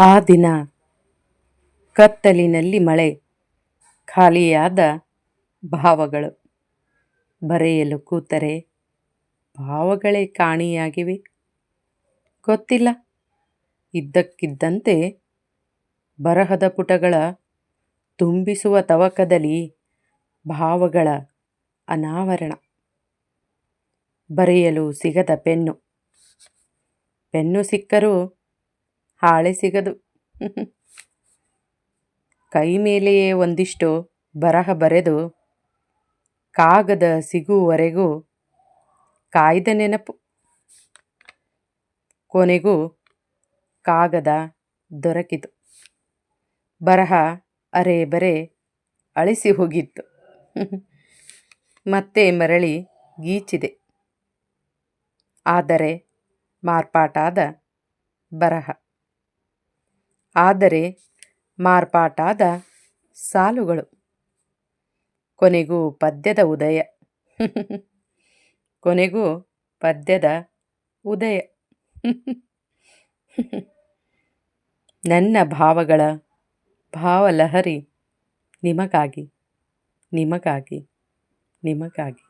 ಆ ದಿನ ಕತ್ತಲಿನಲ್ಲಿ ಮಳೆ, ಖಾಲಿಯಾದ ಭಾವಗಳು. ಬರೆಯಲು ಕೂತರೆ ಭಾವಗಳೇ ಕಾಣಿಯಾಗಿವೆ. ಗೊತ್ತಿಲ್ಲ, ಇದ್ದಕ್ಕಿದ್ದಂತೆ ಬರಹದ ಪುಟಗಳ ತುಂಬಿಸುವ ತವಕದಲ್ಲಿ ಭಾವಗಳ ಅನಾವರಣ. ಬರೆಯಲು ಸಿಗದ ಪೆನ್ನು. ಪೆನ್ನು ಸಿಕ್ಕರೂ ಹಾಳೆ ಸಿಗದು. ಕೈ ಮೇಲೆಯೇ ಒಂದಿಷ್ಟು ಬರಹ ಬರೆದು, ಕಾಗದ ಸಿಗುವವರೆಗೂ ಕಾಯ್ದ ನೆನಪು. ಕೊನೆಗೂ ಕಾಗದ ದೊರಕಿತು. ಬರಹ ಅರೆ ಬರೆ ಅಳಿಸಿ ಹೋಗಿತ್ತು. ಮತ್ತೆ ಮರಳಿ ಗೀಚಿದೆ. ಆದರೆ ಮಾರ್ಪಾಟಾದ ಬರಹ. ಆದರೆ ಮಾರ್ಪಾಟಾದ ಸಾಲುಗಳು. ಕೊನೆಗೂ ಪದ್ಯದ ಉದಯ. ಕೊನೆಗೂ ಪದ್ಯದ ಉದಯ. ನನ್ನ ಭಾವಗಳ ಭಾವಲಹರಿ ನಿಮಗಾಗಿ ನಿಮಗಾಗಿ ನಿಮಗಾಗಿ.